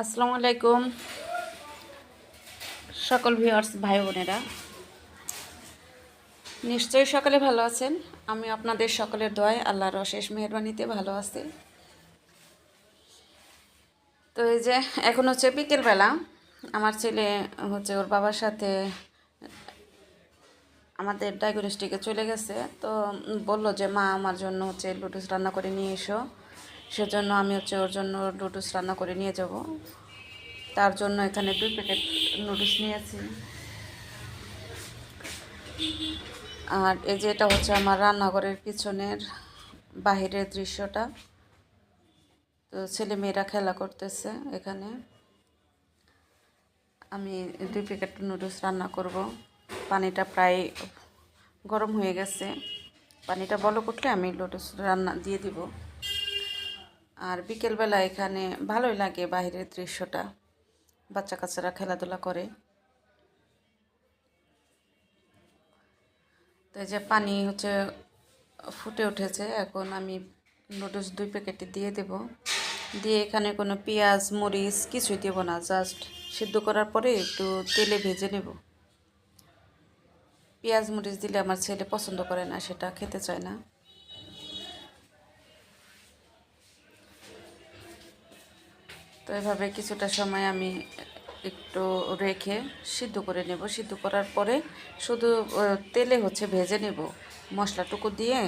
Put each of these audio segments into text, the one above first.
আসসালামু আলাইকুম। সকল ভিউয়ার্স, ভাই বোনেরা, নিশ্চয়ই সকালে ভালো আছেন। আমি আপনাদের সকলের দোয়ায় আল্লাহর অশেষ মেহরবানিতে ভালো আছি। তো এই যে, এখন হচ্ছে বিকেলবেলা। আমার ছেলে হচ্ছে ওর বাবার সাথে আমাদের ডায়াগনস্টিকে চলে গেছে। তো বলল যে, মা, আমার জন্য হচ্ছে লুডুস রান্না করে নিয়ে এসো। সেজন্য আমি হচ্ছে ওর জন্য লুডুস রান্না করে নিয়ে যাব। তার জন্য এখানে দুই প্যাকেট নুডলস নিয়েছি। আর এই যে এটা হচ্ছে আমার রান্নাঘরের পিছনের বাহিরের দৃশ্যটা। তো ছেলে মেয়েরা খেলা করতেছে এখানে। আমি দুই প্যাকেট নুডলস রান্না করব। পানিটা প্রায় গরম হয়ে গেছে। পানিটা বলো করলে আমি নুডলস রান্না দিয়ে দিব। আর বিকেলবেলা এখানে ভালোই লাগে বাইরের দৃশ্যটা। বাচ্চা কাচ্চারা খেলাধুলা করে। তো যে পানি হচ্ছে ফুটে উঠেছে, এখন আমি নুডলস দুই প্যাকেটে দিয়ে দেব। দিয়ে এখানে কোনো পেঁয়াজ, মরিচ কিছুই দেবো না জাস্ট সিদ্ধ করার পরে একটু তেলে ভেজে নেব। পেঁয়াজ, মরিচ দিলে আমার ছেলে পছন্দ করে না, সেটা খেতে চায় না। তো এভাবে কিছুটা সময় আমি একটু রেখে সিদ্ধ করে নেব। সিদ্ধ করার পরে শুধু তেলে হচ্ছে ভেজে নেব। মশলাটুকু দিয়ে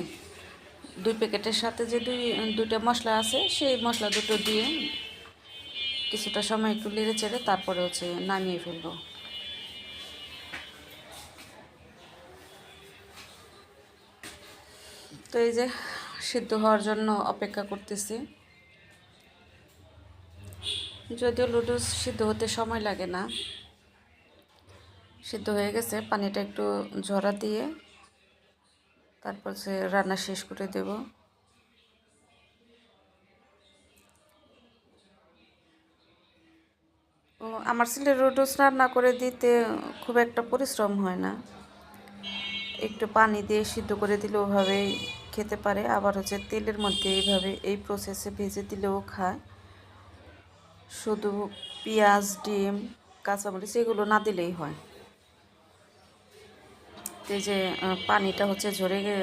দুই প্যাকেটের সাথে যে দুই, দুইটা মশলা আছে, সেই মশলা দুটো দিয়ে কিছুটা সময় একটু লেড়ে চেড়ে তারপরে হচ্ছে নামিয়ে ফেলব। তো এই যে সিদ্ধ হওয়ার জন্য অপেক্ষা করতেছি। যদিও লুডুস সিদ্ধ হতে সময় লাগে না, সিদ্ধ হয়ে গেছে। পানিটা একটু ঝরা দিয়ে তারপর সে রান্না শেষ করে দেব। আমার ছেলে লুডুস রান্না করে দিতে খুব একটা পরিশ্রম হয় না। একটু পানি দিয়ে সিদ্ধ করে দিলে ওভাবেই খেতে পারে, আবার হচ্ছে তেলের মধ্যে এইভাবে এই প্রসেসে ভেজে দিলেও খায়। শুধু পেঁয়াজ, ডিম, কাঁচামরিচ এগুলো না দিলেই হয়। এই যে পানিটা হচ্ছে ঝরে গে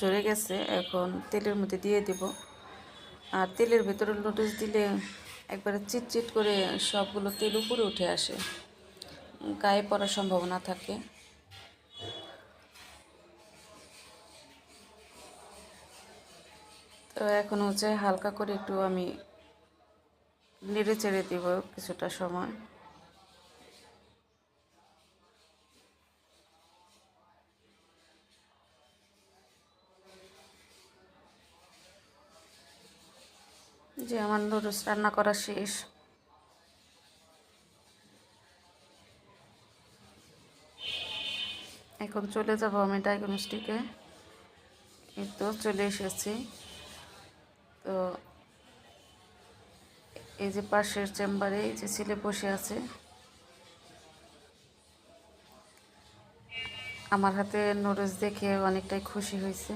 ঝরে গেছে, এখন তেলের মধ্যে দিয়ে দিব। আর তেলের ভেতরে নুডলস দিলে একবারে চিটচিট করে সবগুলো তেল উপরে উঠে আসে। গায়ে পড়ার সম্ভাবনা থাকে। তো এখন হচ্ছে হালকা করে একটু আমি নেড়ে চেড়ে দিব কিছুটা সময়। যে আমার নুডলস রান্না করা শেষ। এখন চলে যাব আমি ডায়াগনস্টিকে। এই তো চলে এসেছি। তো এই যে পাশের চেম্বারে, এই যে ছেলে বসে আছে। আমার হাতে নুডলস দেখে অনেকটাই খুশি হয়েছে।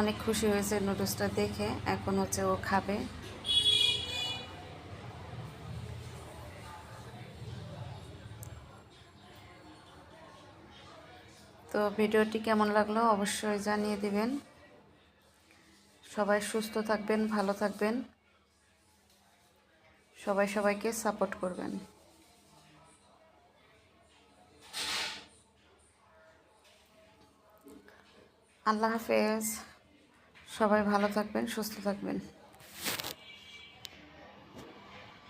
অনেক খুশি হয়েছে নুডলসটা দেখে। এখন হচ্ছে ও খাবে। তো ভিডিওটি কেমন লাগল অবশ্যই জানিয়ে দিবেন। সবাই সুস্থ থাকবেন, ভালো থাকবেন। সবাই সবাইকে সাপোর্ট করবেন। আল্লাহ হাফেজ। সবাই ভালো থাকবেন, সুস্থ থাকবেন।